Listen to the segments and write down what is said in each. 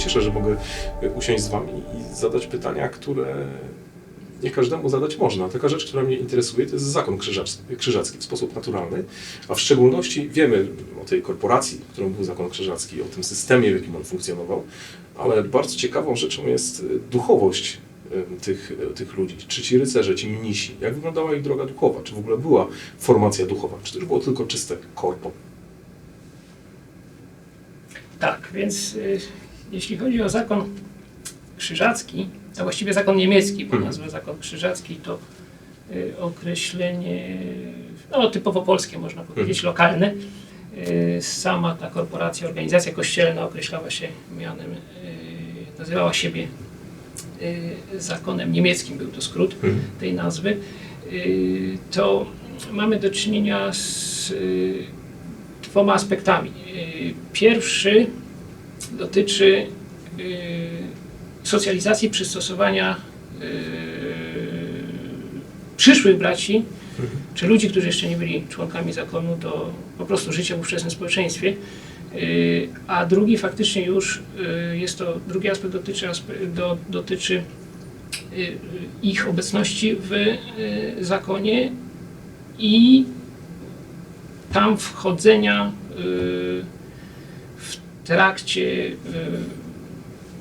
się cieszę, że mogę y, usiąść z Wami i zadać pytania, które nie każdemu zadać można. Taka rzecz, która mnie interesuje, to jest zakon krzyżacki, w sposób naturalny, a w szczególności wiemy o tej korporacji, którą był zakon krzyżacki, o tym systemie, w jakim on funkcjonował, ale bardzo ciekawą rzeczą jest y, duchowość tych, y, tych ludzi, czy ci rycerze, ci mnisi, jak wyglądała ich droga duchowa, czy w ogóle była formacja duchowa, czy to było tylko czyste korpo. Tak, więc jeśli chodzi o zakon krzyżacki, a właściwie zakon niemiecki, bo Mhm. nazwa zakon krzyżacki to y, określenie no, typowo polskie, można powiedzieć, lokalne. Y, sama ta korporacja, organizacja kościelna określała się mianem, y, nazywała siebie zakonem niemieckim, był to skrót Mhm. tej nazwy, to mamy do czynienia z dwoma aspektami. Pierwszy dotyczy y, socjalizacji, przystosowania y, przyszłych braci, czy ludzi, którzy jeszcze nie byli członkami zakonu, do po prostu życia w ówczesnym społeczeństwie. Y, A drugi faktycznie już jest to, drugi aspekt dotyczy, do, dotyczy ich obecności w zakonie i tam wchodzenia trakcie y,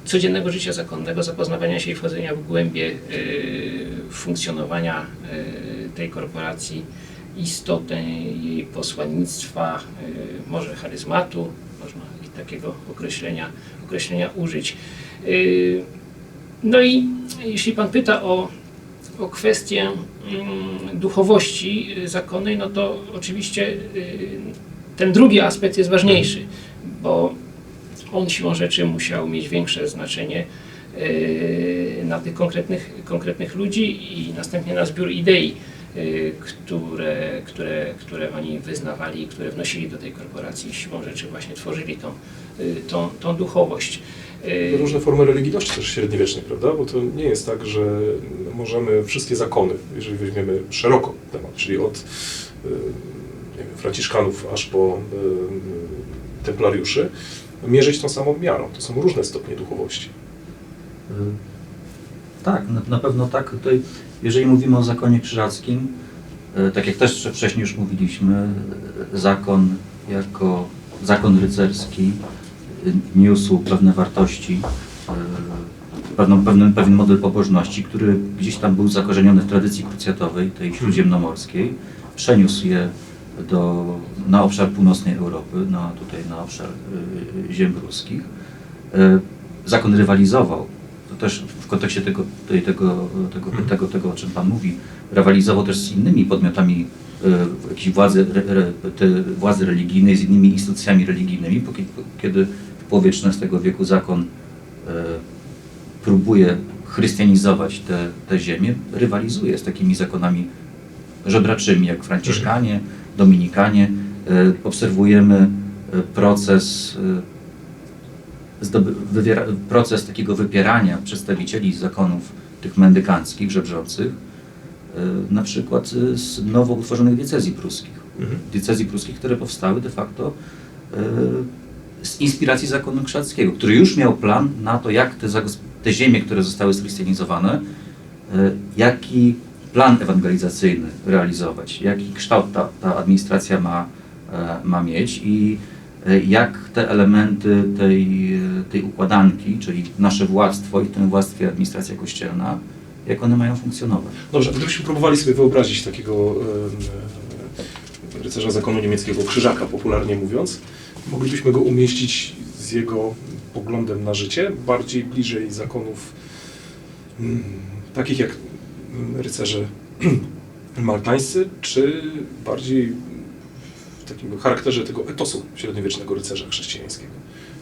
codziennego życia zakonnego, zapoznawania się i wchodzenia w głębie y, funkcjonowania y, tej korporacji, istotę jej posłannictwa, może charyzmatu, można takiego określenia, określenia użyć. No i jeśli Pan pyta o, o kwestię mm, duchowości zakonnej, no to oczywiście ten drugi aspekt jest ważniejszy, bo on siłą rzeczy musiał mieć większe znaczenie y, na tych konkretnych, konkretnych ludzi i następnie na zbiór idei, y, które, które, które oni wyznawali i które wnosili do tej korporacji. Siłą rzeczy właśnie tworzyli tą, y, tą, tą duchowość. Różne formy religijności też średniowiecznej, prawda? Bo to nie jest tak, że możemy wszystkie zakony, jeżeli weźmiemy szeroko temat, czyli od nie wiem, franciszkanów aż po templariuszy, mierzyć tą samą miarą. To są różne stopnie duchowości. Y, Tak, na, na pewno tak. Tutaj, jeżeli mówimy o zakonie krzyżackim, y, tak jak też wcześniej już mówiliśmy, y, zakon jako zakon rycerski niósł pewne wartości, pewną, pewien, pewien model pobożności, który gdzieś tam był zakorzeniony w tradycji krucjatowej, tej śródziemnomorskiej, przeniósł je do, na obszar północnej Europy, na, tutaj na obszar y, ziem ruskich. Y, zakon rywalizował, to też w kontekście tego, tej- tego, tego, tego, tego, o czym Pan mówi, rywalizował też z innymi podmiotami y, jakiejś władzy, re, re, te władzy religijnej, z innymi instytucjami religijnymi, po kie- kiedy w połowie XIII wieku zakon y, próbuje chrystianizować te, te ziemię, rywalizuje z takimi zakonami żebraczymi, jak franciszkanie, dominikanie. Y, Obserwujemy y, proces, wywiera, proces takiego wypierania przedstawicieli zakonów tych mendykanckich, żebrzących, na przykład z nowo utworzonych diecezji pruskich. Mhm. Diecezji pruskich, które powstały de facto z inspiracji zakonu krzyżackiego, który już miał plan na to, jak te, te ziemie, które zostały schrystianizowane, jaki plan ewangelizacyjny realizować, jaki kształt ta, ta administracja ma, e, ma mieć i e, jak te elementy tej, e, tej układanki, czyli nasze władztwo i w tym władztwie administracja kościelna, jak one mają funkcjonować. Dobrze, gdybyśmy próbowali sobie wyobrazić takiego em, rycerza zakonu niemieckiego, krzyżaka popularnie mówiąc, moglibyśmy go umieścić z jego poglądem na życie, bardziej bliżej zakonów mm, takich jak rycerze maltańscy, czy bardziej w takim charakterze tego etosu średniowiecznego rycerza chrześcijańskiego.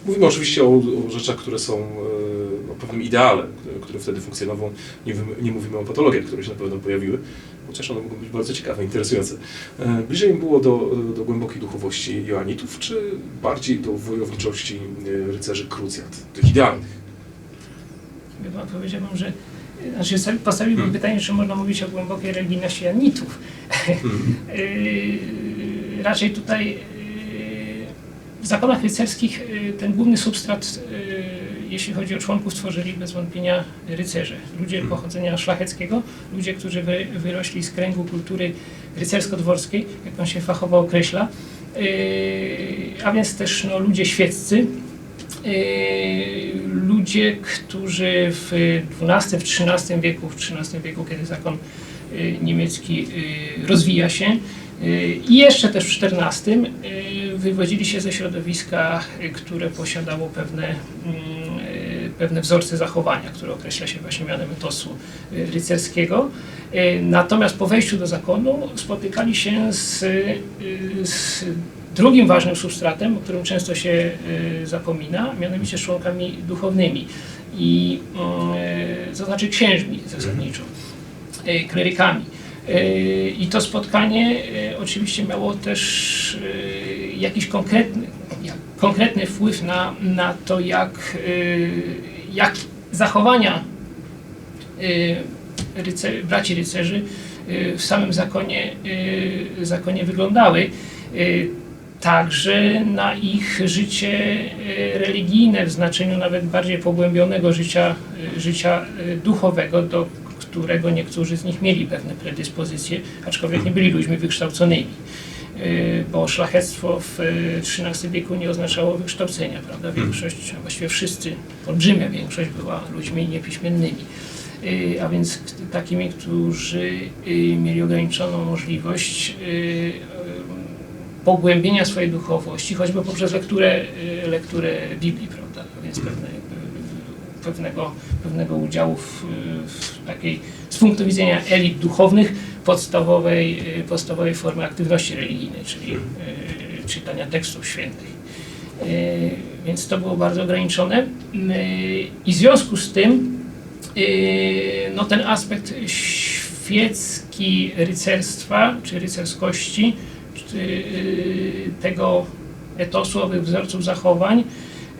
Mówimy oczywiście o, o rzeczach, które są e, o pewnym ideale, które, które wtedy funkcjonował. Nie, nie mówimy o patologiach, które się na pewno pojawiły, chociaż one mogą być bardzo ciekawe, interesujące. E, Bliżej było do, do głębokiej duchowości Joanitów, czy bardziej do wojowniczości e, rycerzy krucjat, tych idealnych? Chyba powiedziałbym, że znaczy sobie postawiłbym Hmm. pytanie, czy można mówić o głębokiej religijności Janitów. Mhm. Yy, raczej tutaj yy, w zakonach rycerskich yy, ten główny substrat jeśli chodzi o członków, tworzyli bez wątpienia rycerze. Ludzie Mhm. pochodzenia szlacheckiego, ludzie, którzy wy, wyrośli z kręgu kultury rycersko-dworskiej, jak on się fachowo określa, a więc też no, ludzie świeccy, ludzie, którzy w XII, w XIII wieku, w XIII wieku, kiedy zakon yy, niemiecki yy, rozwija się yy, i jeszcze też w XIV yy, wywodzili się ze środowiska, yy, które posiadało pewne, yy, pewne wzorce zachowania, które określa się właśnie mianem etosu yy, rycerskiego. Yy, Natomiast po wejściu do zakonu spotykali się z, yy, z drugim ważnym substratem, o którym często się y, zapomina, mianowicie członkami duchownymi i y, to znaczy księżmi zasadniczo, y, klerykami. Y, I to spotkanie oczywiście miało też jakiś konkretny, konkretny wpływ na, na to, jak, jak zachowania rycer, braci rycerzy w samym zakonie, zakonie wyglądały. Także na ich życie y, religijne, w znaczeniu nawet bardziej pogłębionego życia, y, życia y, duchowego, do którego niektórzy z nich mieli pewne predyspozycje, aczkolwiek nie byli ludźmi wykształconymi. Bo szlachectwo w XIII wieku nie oznaczało wykształcenia, prawda? Większość, a właściwie wszyscy, olbrzymia większość była ludźmi niepiśmiennymi. A więc takimi, którzy mieli ograniczoną możliwość pogłębienia swojej duchowości, choćby poprzez lekturę, y, lekturę Biblii, prawda? Więc pewne, pewnego, pewnego udziału w, w takiej, z punktu widzenia elit duchownych, podstawowej, y, podstawowej formy aktywności religijnej, czyli y, czytania tekstów świętych. Więc to było bardzo ograniczone. I w związku z tym no, ten aspekt świecki rycerstwa, czy rycerskości, tego etosu, owych wzorców zachowań,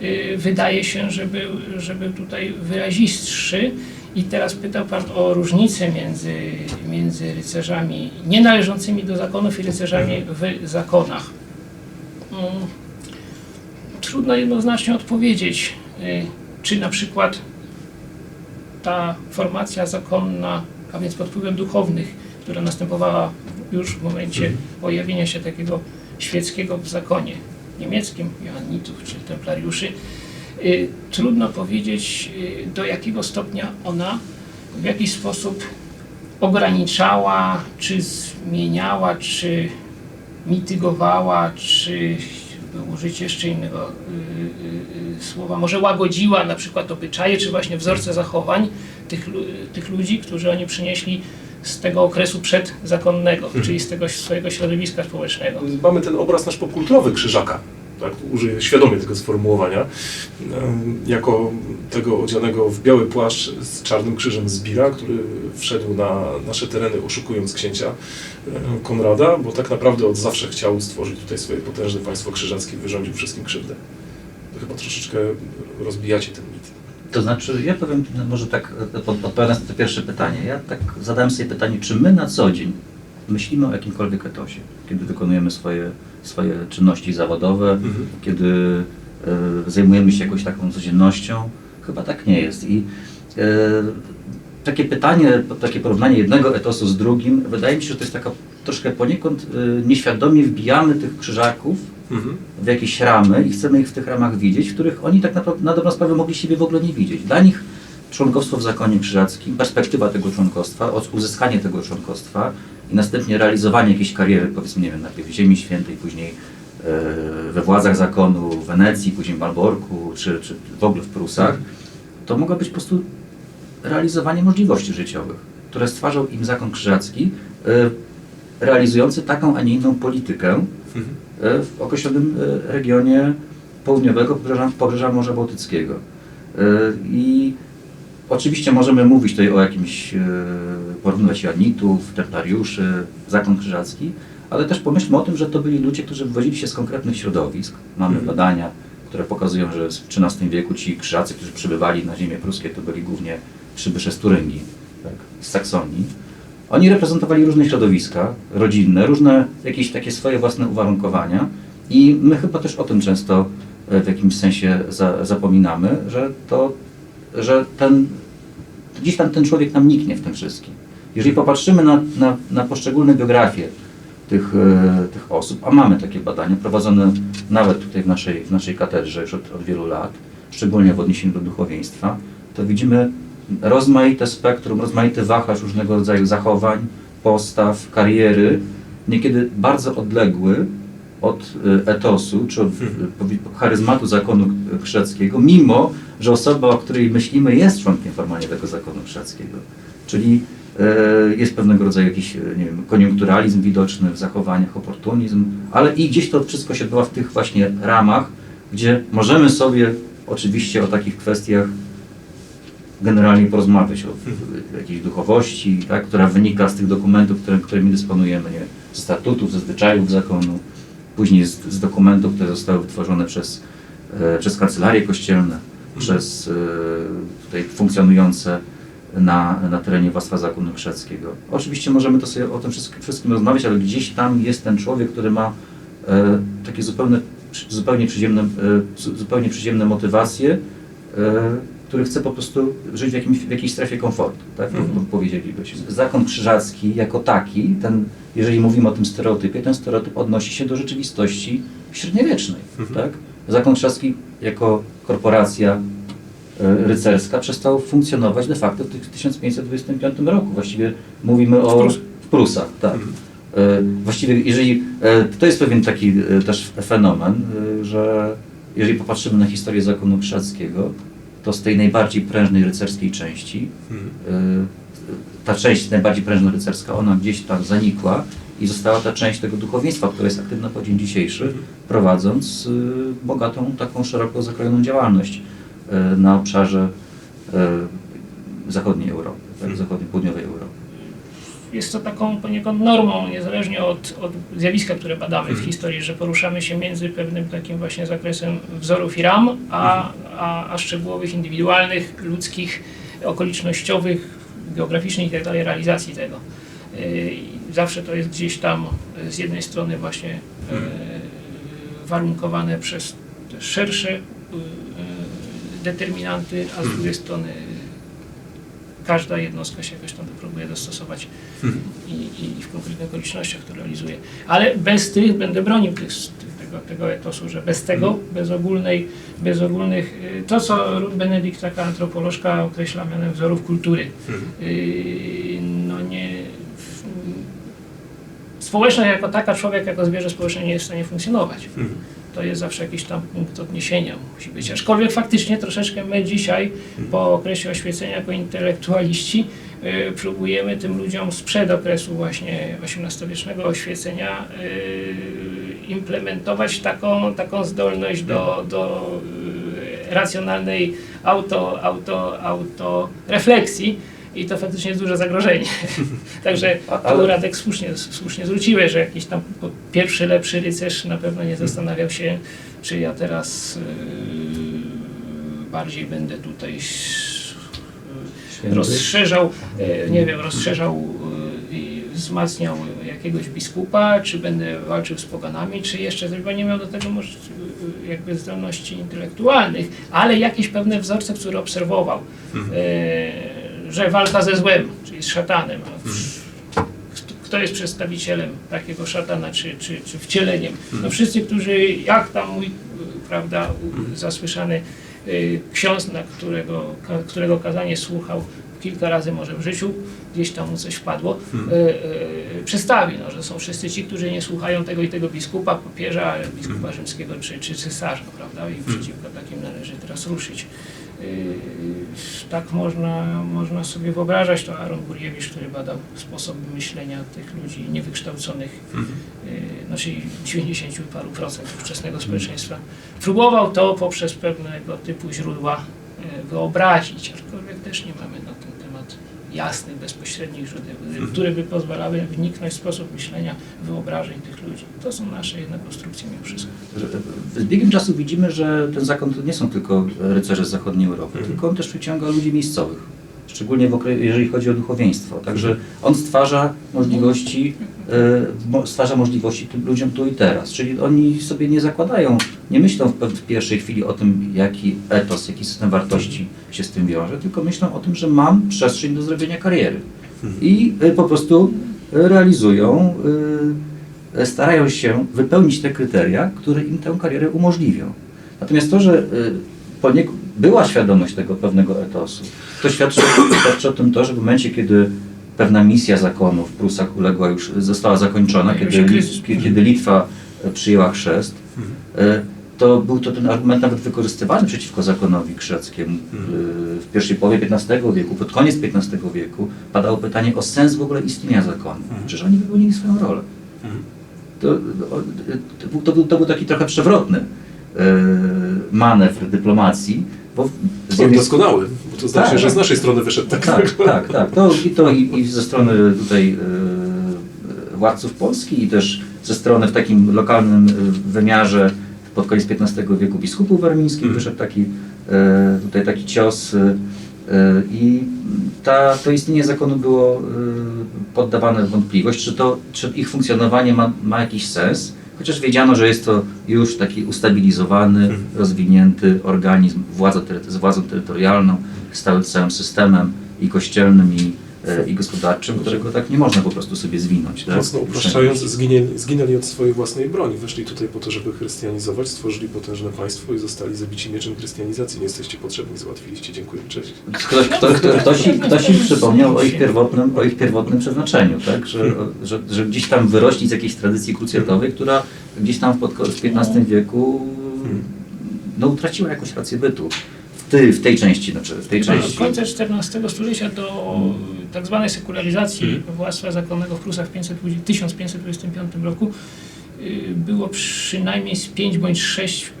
y, wydaje się, że był, tutaj wyrazistszy. I teraz pytał Pan o różnicę między, między rycerzami nienależącymi do zakonów i rycerzami w zakonach. Mm, Trudno jednoznacznie odpowiedzieć, y, czy na przykład ta formacja zakonna, a więc pod wpływem duchownych, która następowała już w momencie pojawienia się takiego świeckiego w zakonie niemieckim, Johannitów czy Templariuszy, y, trudno powiedzieć, y, do jakiego stopnia ona w jakiś sposób ograniczała, czy zmieniała, czy mitygowała, czy użyć jeszcze innego y, słowa, może łagodziła na przykład obyczaje, czy właśnie wzorce zachowań tych, tych ludzi, którzy oni przynieśli z tego okresu przedzakonnego, czyli z tego swojego środowiska społecznego. Mamy ten obraz nasz popkulturowy Krzyżaka, tak, użyję świadomie tego sformułowania, jako tego odzianego w biały płaszcz z czarnym krzyżem zbira, który wszedł na nasze tereny oszukując księcia Konrada, bo tak naprawdę od zawsze chciał stworzyć tutaj swoje potężne państwo krzyżackie i wyrządził wszystkim krzywdę. To chyba troszeczkę rozbijacie ten mit. To znaczy, ja powiem, może tak odpowiadając na to pierwsze pytanie, ja tak zadałem sobie pytanie, czy my na co dzień myślimy o jakimkolwiek etosie, kiedy wykonujemy swoje, swoje czynności zawodowe, Mhm. kiedy e, zajmujemy się jakąś taką codziennością? Chyba tak nie jest. I e, takie pytanie, takie porównanie jednego etosu z drugim, wydaje mi się, że to jest taka troszkę poniekąd e, nieświadomie wbijamy tych krzyżaków W jakieś ramy i chcemy ich w tych ramach widzieć, w których oni tak naprawdę na dobrą sprawę mogli siebie w ogóle nie widzieć. Dla nich członkostwo w zakonie krzyżackim, perspektywa tego członkostwa, uzyskanie tego członkostwa i następnie realizowanie jakiejś kariery, powiedzmy, nie wiem, najpierw w Ziemi Świętej, później e, we władzach zakonu w Wenecji, później w Malborku, czy, czy w ogóle w Prusach, to mogło być po prostu realizowanie możliwości życiowych, które stwarzał im zakon krzyżacki, e, realizujący taką, a nie inną politykę, Mhm. E, w określonym e, regionie południowego pobrzeża, pobrzeża Morza Bałtyckiego. E, I oczywiście możemy mówić tutaj o jakimś, porównywać Joannitów, Templariuszy, Zakon Krzyżacki, ale też pomyślmy o tym, że to byli ludzie, którzy wywodzili się z konkretnych środowisk. Mamy Mhm. badania, które pokazują, że w XIII wieku ci krzyżacy, którzy przybywali na ziemię pruskie, to byli głównie przybysze z Turyngii, tak, z Saksonii. Oni reprezentowali różne środowiska rodzinne, różne jakieś takie swoje własne uwarunkowania i my chyba też o tym często e, w jakimś sensie za, zapominamy, że to, że ten, gdzieś tam ten człowiek nam niknie w tym wszystkim. Jeżeli popatrzymy na, na, na poszczególne biografie tych, e, tych osób, a mamy takie badania prowadzone nawet tutaj w naszej, w naszej katedrze już od, od wielu lat, szczególnie w odniesieniu do duchowieństwa, to widzimy rozmaite spektrum, rozmaity wachlarz różnego rodzaju zachowań, postaw, kariery, niekiedy bardzo odległy od e, etosu czy od e, powi- charyzmatu zakonu chrzeckiego, mimo że osoba, o której myślimy, jest członkiem formalnie tego zakonu chrzeckiego. Czyli e, jest pewnego rodzaju jakiś e, nie wiem, koniunkturalizm widoczny w zachowaniach, oportunizm, ale i gdzieś to wszystko się odbywa w tych właśnie ramach, gdzie możemy sobie oczywiście o takich kwestiach generalnie porozmawiać o jakiejś duchowości, tak, która wynika z tych dokumentów, które, którymi dysponujemy, nie, ze statutów, ze zwyczajów zakonu, później z, z dokumentów, które zostały wytworzone przez, e, przez kancelarie kościelne, przez e, tutaj funkcjonujące na, na terenie władztwa zakonu chrzeckiego. Oczywiście możemy to sobie o tym wszystkim, wszystkim rozmawiać, ale gdzieś tam jest ten człowiek, który ma e, takie zupełnie, zupełnie, przyziemne, e, zu- zupełnie przyziemne motywacje, e, który chce po prostu żyć w, jakimś, w jakiejś strefie komfortu, tak Mhm. powiedzielibyśmy. Zakon krzyżacki jako taki, ten, jeżeli mówimy o tym stereotypie, ten stereotyp odnosi się do rzeczywistości średniowiecznej. Mhm. Tak? Zakon krzyżacki jako korporacja e, rycerska przestał funkcjonować de facto w tych 1525 roku. Właściwie mówimy o... Prus- W Prusach, tak. Mhm. E, Właściwie, jeżeli e, to jest pewien taki też fenomen, że jeżeli popatrzymy na historię zakonu krzyżackiego, to z tej najbardziej prężnej rycerskiej części, Mhm. e, ta część najbardziej prężno-rycerska, ona gdzieś tam zanikła i została ta część tego duchowieństwa, która jest aktywna po dzień dzisiejszy, prowadząc e, bogatą, taką szeroko zakrojoną działalność e, na obszarze zachodniej Europy, tak, Mhm. zachodniej, południowej Europy. Jest to taką poniekąd normą, niezależnie od, od zjawiska, które badamy w Mhm. historii, że poruszamy się między pewnym takim właśnie zakresem wzorów i ram, a, a, a szczegółowych, indywidualnych, ludzkich, okolicznościowych, geograficznych i tak realizacji tego. I Zawsze to jest gdzieś tam yy, z jednej strony właśnie yy, warunkowane przez te szersze determinanty, a z drugiej strony każda jednostka się jakoś tam próbuje dostosować i, i w konkretnych okolicznościach to realizuje. Ale bez tych, będę bronił tych, tego, tego etosu, że bez tego, bez ogólnej, bez ogólnych, y, to co Benedykt, taka antropolożka określa mianem wzorów kultury, y, no nie, społeczność jako taka, człowiek jako zwierzę społeczne nie jest w stanie funkcjonować. To jest zawsze jakiś tam punkt odniesienia musi być. Aczkolwiek faktycznie troszeczkę my dzisiaj, po okresie oświecenia, jako intelektualiści, próbujemy tym ludziom sprzed okresu właśnie XVIII-wiecznego oświecenia y, implementować taką, taką zdolność do, do y, racjonalnej auto, auto, auto refleksji i to faktycznie jest duże zagrożenie. Także tu Radek słusznie, słusznie zwróciłeś, że jakiś tam pierwszy lepszy rycerz na pewno nie zastanawiał się, czy ja teraz yy, bardziej będę tutaj. Rozszerzał, e, nie wiem, rozszerzał e, i wzmacniał jakiegoś biskupa, czy będę walczył z poganami, czy jeszcze tylko nie miał do tego e, jakby zdolności intelektualnych, ale jakieś pewne wzorce, które obserwował, e, że walka ze złem, czyli z szatanem, w- kto jest przedstawicielem takiego szatana, czy, czy, czy wcieleniem. No wszyscy, którzy, jak tam mój, prawda, zasłyszany ksiądz, na którego, którego kazanie słuchał kilka razy może w życiu, gdzieś tam mu coś wpadło, y, y, przedstawi, no, że są wszyscy ci, którzy nie słuchają tego i tego biskupa, papieża, biskupa rzymskiego czy, czy cesarza, prawda, i przeciwko takim należy teraz ruszyć. Yy, tak można, można sobie wyobrażać to Aaron Gurjewicz, który badał sposoby myślenia tych ludzi niewykształconych, yy, znaczy 90 paru procent ówczesnego społeczeństwa. Próbował to poprzez pewnego typu źródła yy, wyobrazić, aczkolwiek też nie mamy na temat jasnych, bezpośrednich źródeł, yy, które by pozwalały wniknąć w sposób myślenia, wyobrażeń tych ludzi. To są nasze jednak konstrukcje mimo wszystko. Z biegiem czasu widzimy, że ten zakon to nie są tylko rycerze z zachodniej Europy, Mhm. tylko on też przyciąga ludzi miejscowych. Szczególnie jeżeli chodzi o duchowieństwo. Także on stwarza możliwości, e, stwarza możliwości tym ludziom tu i teraz. Czyli oni sobie nie zakładają, nie myślą w, pierwszej chwili o tym, jaki etos, jaki system wartości się z tym wiąże, tylko myślą o tym, że mam przestrzeń do zrobienia kariery. I e, po prostu e, realizują, starają się wypełnić te kryteria, które im tę karierę umożliwią. Natomiast to, że poniek- była świadomość tego pewnego etosu, to świadczy, świadczy o tym to, że w momencie, kiedy pewna misja zakonu w Prusach uległa już, została zakończona, kiedy, kiedy, Litwa e, przyjęła chrzest, e, to był to ten argument nawet wykorzystywany przeciwko zakonowi krzeckiemu. Y, W pierwszej połowie XV wieku, pod koniec XV wieku padało pytanie o sens w ogóle istnienia zakonu. Przecież oni wypełnili swoją rolę. To, o, to, był- to, był, to był taki trochę przewrotny e, manewr dyplomacji, bo z jednej doskonały, bo to znaczy, Tak, że z tak. naszej strony wyszedł tak. tak, tak, tak. To, I to i, i ze strony tutaj e, władców Polski i też ze strony w takim lokalnym e, wymiarze pod koniec XV wieku biskupów warmińskich Mhm. wyszedł taki e, tutaj taki cios e, i ta, to istnienie zakonu było poddawane w wątpliwość, czy, to, czy ich funkcjonowanie ma, ma jakiś sens, chociaż wiedziano, że jest to już taki ustabilizowany, Mhm. rozwinięty organizm władza, z władzą terytorialną, z całym, systemem i kościelnym, i, i gospodarczym, którego tak nie można po prostu sobie zwinąć. Tak? Mocno upraszczając, zginęli, zginęli od swojej własnej broni. Weszli tutaj po to, żeby chrystianizować, stworzyli potężne państwo i zostali zabici mieczem chrystianizacji. Nie jesteście potrzebni, załatwiliście. Dziękuję, cześć. Ktoś, kto, kto, ktoś, im, ktoś im przypomniał o ich pierwotnym, o ich pierwotnym przeznaczeniu, tak? że, że, że gdzieś tam wyrośli z jakiejś tradycji krucjatowej, która gdzieś tam w, pod, w XV wieku no, utraciła jakąś rację bytu. W, ty, w tej części, znaczy w tej Od części. końca XIV stulecia do tak zwanej sekularizacji władztwa zakonnego w Prusach w 520 1525 roku y, było przynajmniej z 5 bądź 6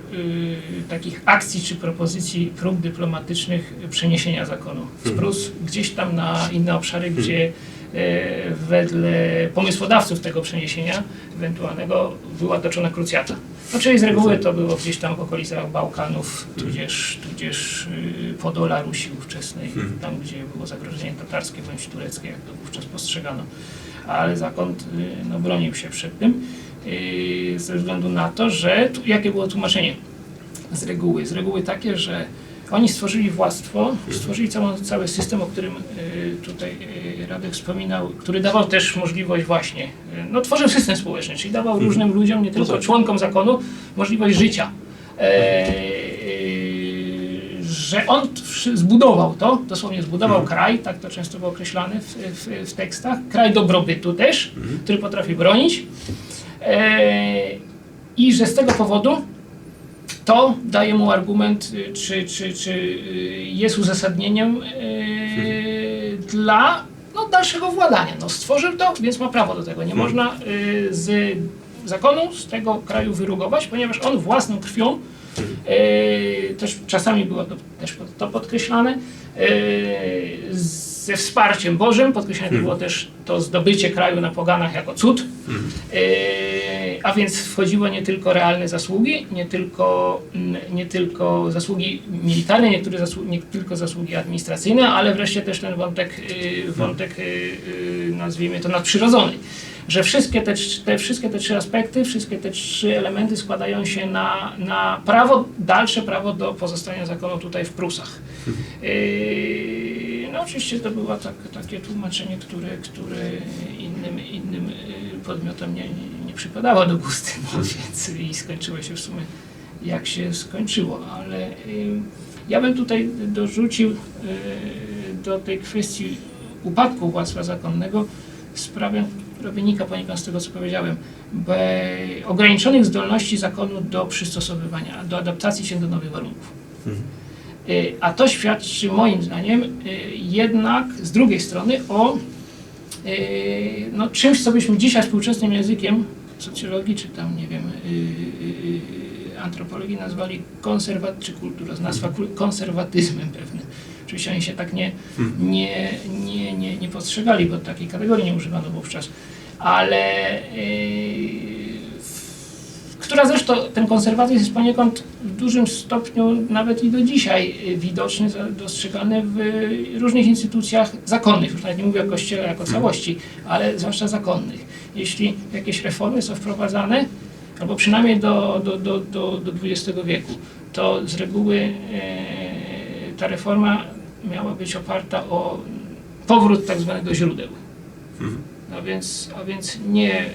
takich akcji czy propozycji prób dyplomatycznych przeniesienia zakonu z Prus gdzieś tam na inne obszary, gdzie e, wedle pomysłodawców tego przeniesienia ewentualnego była toczona krucjata. No, czyli z reguły to było gdzieś tam w okolicach Bałkanów, tudzież, tudzież y, Podola Rusi ówczesnej, tam gdzie było zagrożenie tatarskie bądź tureckie, jak to wówczas postrzegano. Ale zakon y, no, bronił się przed tym y, ze względu na to, że tu, jakie było tłumaczenie z reguły? Z reguły takie, że oni stworzyli władztwo, stworzyli całą, cały system, o którym y, tutaj y, Radek wspominał, który dawał też możliwość właśnie, y, no tworzył system społeczny, czyli dawał różnym ludziom, nie tylko tak. członkom zakonu, możliwość życia. E, że on zbudował to, dosłownie zbudował kraj, tak to często było określane w, w, w tekstach, kraj dobrobytu też, który potrafi bronić. E, I że z tego powodu to daje mu argument, y, czy, czy, czy y, jest uzasadnieniem y, dla no, dalszego władania. No, stworzył to, więc ma prawo do tego. Nie można y, z zakonu z tego kraju wyrugować, ponieważ on własną krwią, y, też czasami było to, też to podkreślane, y, ze wsparciem Bożym, podkreślane było też to zdobycie kraju na poganach jako cud, Yy, a więc wchodziło nie tylko realne zasługi, nie tylko, nie tylko zasługi militarne, niektóre zasługi, nie tylko zasługi administracyjne, ale wreszcie też ten wątek, yy, wątek yy, nazwijmy to nadprzyrodzony. Że wszystkie te, te, wszystkie te trzy aspekty, wszystkie te trzy elementy składają się na, na prawo, dalsze prawo do pozostania zakonu tutaj w Prusach. Yy, no oczywiście to było tak, takie tłumaczenie, które, które innym, innym yy, podmiotom nie, nie, nie przypadało do gustu, no, więc i skończyło się w sumie jak się skończyło, ale yy, ja bym tutaj dorzucił yy, do tej kwestii upadku władztwa zakonnego sprawę, która wynika poniekąd z tego, co powiedziałem, be, ograniczonych zdolności zakonu do przystosowywania, do adaptacji się do nowych warunków. Y, A to świadczy moim zdaniem y, jednak z drugiej strony o y, no, czymś, co byśmy dzisiaj współczesnym językiem socjologii, czy tam nie wiem, y, y, y, antropologii nazwali konserwat, czy kultura, nazwa konserwatyzmem pewnym. Oczywiście oni się tak nie, nie, nie, nie, nie postrzegali, bo takiej kategorii nie używano wówczas. Ale y, która zresztą, ten konserwatyzm jest poniekąd w dużym stopniu nawet i do dzisiaj y, widoczny, dostrzegany w różnych instytucjach zakonnych, już nawet nie mówię o Kościele jako całości, ale zwłaszcza zakonnych. Jeśli jakieś reformy są wprowadzane, albo przynajmniej do, do, do, do, do XX wieku, to z reguły e, ta reforma miała być oparta o powrót tak zwanego źródeł. No więc, a więc nie y,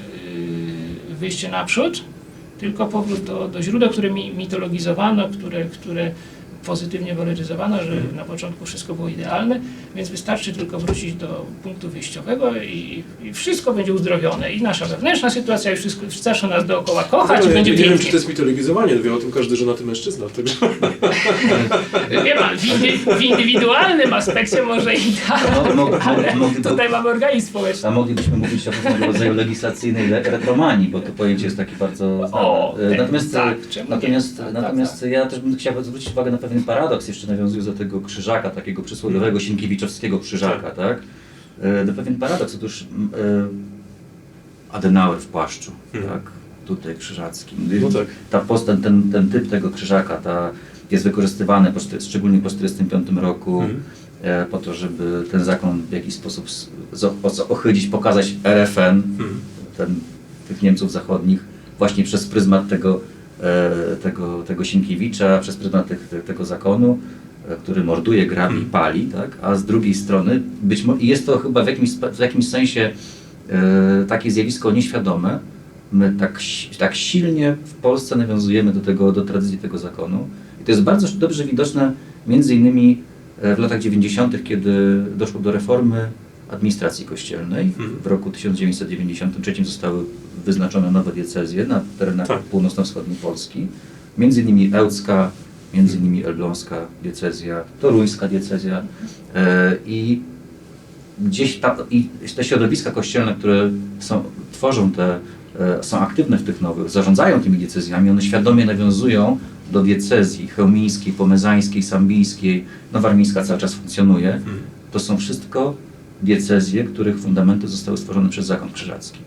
wyjście naprzód, tylko powrót do, do źródeł, które mi, mitologizowano, które, które pozytywnie waloryzowano, że na początku wszystko było idealne, więc wystarczy tylko wrócić do punktu wyjściowego i, i wszystko będzie uzdrowione. I nasza wewnętrzna sytuacja, i wszystko, zaczną nas dookoła kochać i ja, będzie nie wiem, czy to jest mitologizowanie, wie o tym każdy żonaty mężczyzna. Także... Wie pan, w, indy, w indywidualnym aspekcie może i tak, No, ale tutaj mamy organizm społeczny. A moglibyśmy mówić o pewnego rodzaju legislacyjnej le- retromanii, bo to pojęcie jest takie bardzo znane. O, E, tak, natomiast tak, czemu nie? natomiast, Tak, tak, natomiast ja też bym chciał zwrócić uwagę na pewien paradoks, jeszcze nawiązując do tego krzyżaka, takiego przysłowiowego Sienkiewiczowskiego krzyżaka, tak? E, Do pewien paradoks, otóż e, Adenauer w płaszczu, Mhm. tak? Tutaj krzyżackim. No tak. Ta postać, ten, ten typ tego krzyżaka ta jest wykorzystywany po, szczególnie po 1945 roku Mhm. e, po to, żeby ten zakon w jakiś sposób s- zo- o- ochylić, pokazać RFN, Mhm. ten, tych Niemców zachodnich, właśnie przez pryzmat tego, tego, tego Sienkiewicza, przez pryzmat tego zakonu, e, który morduje, grabi, Mhm. pali, tak? a z drugiej strony być mo- i jest to chyba w jakimś, w jakimś sensie e, takie zjawisko nieświadome. My tak, tak silnie w Polsce nawiązujemy do, tego, do tradycji tego zakonu. I to jest bardzo dobrze widoczne między innymi e, w latach 90., kiedy doszło do reformy administracji kościelnej. Mhm. W roku 1993 zostały wyznaczone nowe diecezje na terenach Tak. północno-wschodniej Polski. Między innymi Ełcka, między innymi Elbląska diecezja, Toruńska diecezja. E, I gdzieś ta, i te środowiska kościelne, które są, tworzą te, e, są aktywne w tych nowych, zarządzają tymi diecezjami, one świadomie nawiązują do diecezji chełmińskiej, pomezańskiej, sambijskiej, no warmińska cały czas funkcjonuje. Mhm. To są wszystko diecezje, których fundamenty zostały stworzone przez zakon krzyżacki.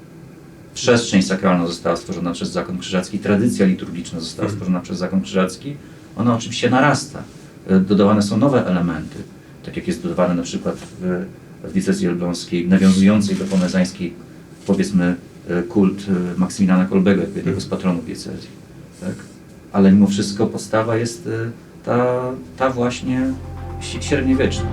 Przestrzeń sakralna została stworzona przez zakon krzyżacki, tradycja liturgiczna została Mhm. stworzona przez zakon krzyżacki. Ona oczywiście narasta. E, Dodawane są nowe elementy, tak jak jest dodawany na przykład w, w diecezji elbląskiej, nawiązującej do pomezańskiej, powiedzmy, e, kult e, Maksymiliana Kolbego, jako jednego z patronów diecezji. Tak? Ale mimo wszystko podstawa jest ta, ta właśnie średniowieczna.